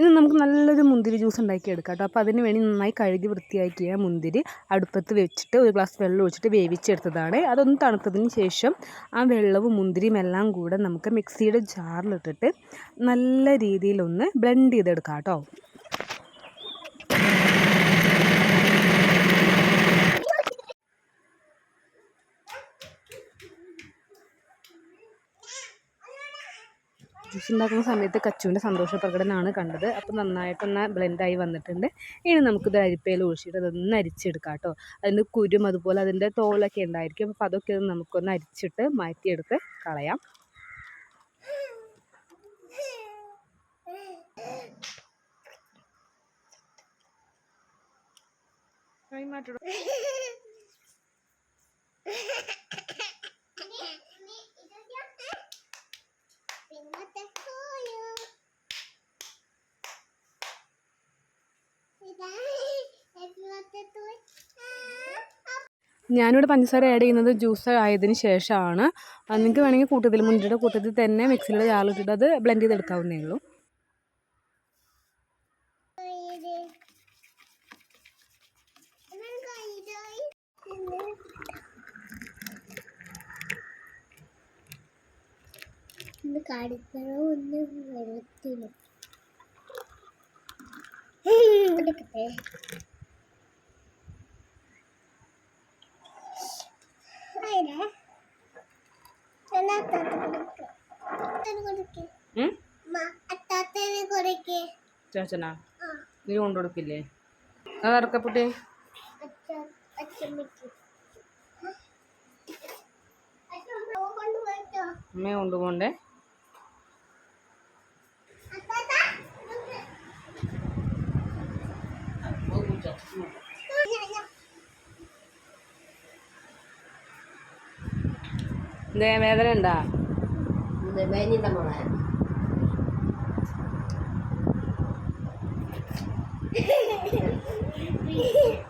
ഇന്ന് നമുക്ക് നല്ലൊരു മുന്തിരി ജ്യൂസ് ഉണ്ടാക്കി എടുക്കാം കേട്ടോ. അപ്പോൾ അതിന് വേണ്ടി നന്നായി കഴുകി വൃത്തിയാക്കിയ മുന്തിരി അടുപ്പത്ത് വെച്ചിട്ട് ഒരു ഗ്ലാസ് വെള്ളം ഒഴിച്ചിട്ട് വേവിച്ചെടുത്തതാണ്. അതൊന്ന് തണുത്തതിന് ശേഷം ആ വെള്ളവും മുന്തിരിയും എല്ലാം കൂടെ നമുക്ക് മിക്സിയുടെ ജാറിലിട്ടിട്ട് നല്ല രീതിയിലൊന്ന് ബ്ലെൻഡ് ചെയ്തെടുക്കാം കേട്ടോ. ജ്യൂസ് ഉണ്ടാക്കുന്ന സമയത്ത് കച്ചുവിന്റെ സന്തോഷ പ്രകടനമാണ് കണ്ടത്. അപ്പോൾ നന്നായിട്ടൊന്ന് ബ്ലെൻഡായി വന്നിട്ടുണ്ട്. ഇനി നമുക്കിത് അരിപ്പയിൽ ഒഴിച്ചിട്ട് അതൊന്ന് അരിച്ചെടുക്കാം കേട്ടോ. അതിന്റെ കുരും അതുപോലെ അതിന്റെ തോലൊക്കെ ഉണ്ടായിരിക്കും. അപ്പോൾ അതൊക്കെ ഒന്ന് നമുക്കൊന്ന് അരിച്ചിട്ട് മാറ്റിയെടുത്ത് കളയാം. ഞാനിവിടെ പഞ്ചസാര ആഡ് ചെയ്യുന്നത് ജ്യൂസ് ആയതിനു ശേഷമാണ്. നിങ്ങൾക്ക് വേണമെങ്കിൽ കൂട്ടത്തിൽ മുന്തിരിയുടെ കൂട്ടത്തിൽ തന്നെ മിക്സിയിലൂടെ ജാറിലിട്ടിട്ട് അത് ബ്ലെൻഡ് ചെയ്തെടുക്കാവുന്നേ ഉള്ളൂ. കാണിക്കണോ ഒന്ന് വെള്ളത്തിൽ എടുക്കട്ടെ ചേച്ചനാ? നീ കൊണ്ടുകൊടുക്കില്ലേ അത് കൊണ്ടുപോയിട്ടോ അമ്മയെ കൊണ്ടുപോകണ്ടേ വേദന ഉണ്ടാ? വേദന മോളെ. ഞാൻ